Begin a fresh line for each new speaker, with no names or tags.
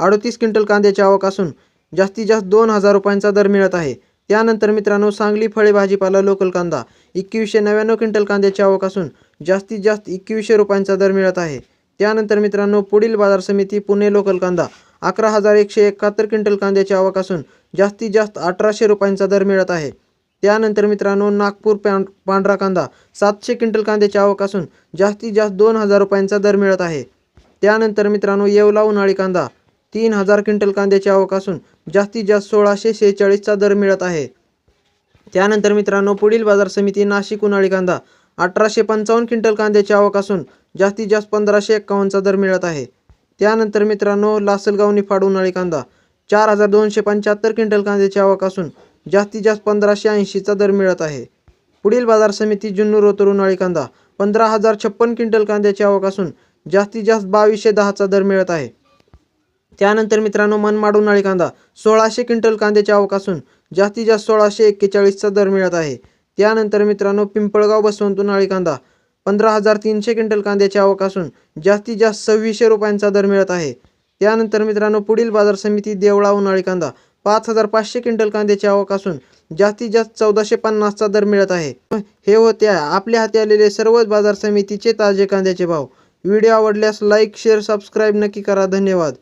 अडतीस क्विंटल कांद्याची आवक असून जास्तीत जास्त दोन हजार रुपयांचा दर मिळत आहे. त्यानंतर मित्रांनो सांगली फळे भाजीपाला लोकल कांदा एकवीसशे नव्याण्णव क्विंटल कांद्याची आवक असून जास्तीत जास्त एकवीसशे रुपयांचा दर मिळत आहे. त्यानंतर मित्रांनो पुढील बाजार समिती पुणे लोकल कांदा अकरा हजार एकशे एकाहत्तर क्विंटल कांद्याची आवक असून जास्तीत जास्त अठराशे रुपयांचा दर मिळत आहे. त्यानंतर मित्रांनो नागपूर पां पांढरा कांदा सातशे क्विंटल कांद्याची आवक असून जास्तीत जास्त दोन हजार रुपयांचा दर मिळत आहे. त्यानंतर मित्रांनो येवला उन्हाळी कांदा तीन हजार क्विंटल कांद्याची आवक असून जास्तीत जास्त सोळाशे शेहेचाळीसचा दर मिळत आहे. त्यानंतर मित्रांनो पुढील बाजार समिती नाशिक उन्हाळी कांदा अठराशे पंचावन्न क्विंटल कांद्याची आवक असून जास्तीत जास्त पंधराशे एक्कावन्नचा दर मिळत आहे. त्यानंतर मित्रांनो लासलगाव निफाड उन्हाळी कांदा चार हजार दोनशे पंच्याहत्तर क्विंटल कांद्याची आवक असून जास्तीत जास्त पंधराशे ऐंशीचा दर मिळत आहे. पुढील बाजार समिती जुन्नर रोतर उन्हाळी कांदा पंधरा हजार छप्पन क्विंटल कांद्याची आवक असून जास्तीत जास्त बावीसशे दहाचा दर मिळत आहे. त्यानंतर मित्रांनो मनमाड उन्हाळी कांदा. सोळाशे क्विंटल कांद्याच्या आवक असून जास्तीत जास्त सोळाशे एक्केचाळीसचा दर मिळत आहे. त्यानंतर मित्रांनो पिंपळगाव बसवंत उन्हाळी कांदा. पंधरा हजार तीनशे क्विंटल कांद्याची आवक असून जास्तीत जास्त सव्वीसशे रुपयांचा दर मिळत आहे. त्यानंतर मित्रांनो पुढील बाजार समिती देवळा उन्हाळी कांदा. पाच हजार पाचशे क्विंटल कांद्याची आवक असून जास्तीत जास्त चौदाशे पन्नासचा दर मिळत आहे. हे होते आपल्या हाती आलेले सर्वच बाजार समितीचे ताजे कांद्याचे भाव. व्हिडिओ आवडल्यास लाईक शेअर सबस्क्राईब नक्की करा. धन्यवाद.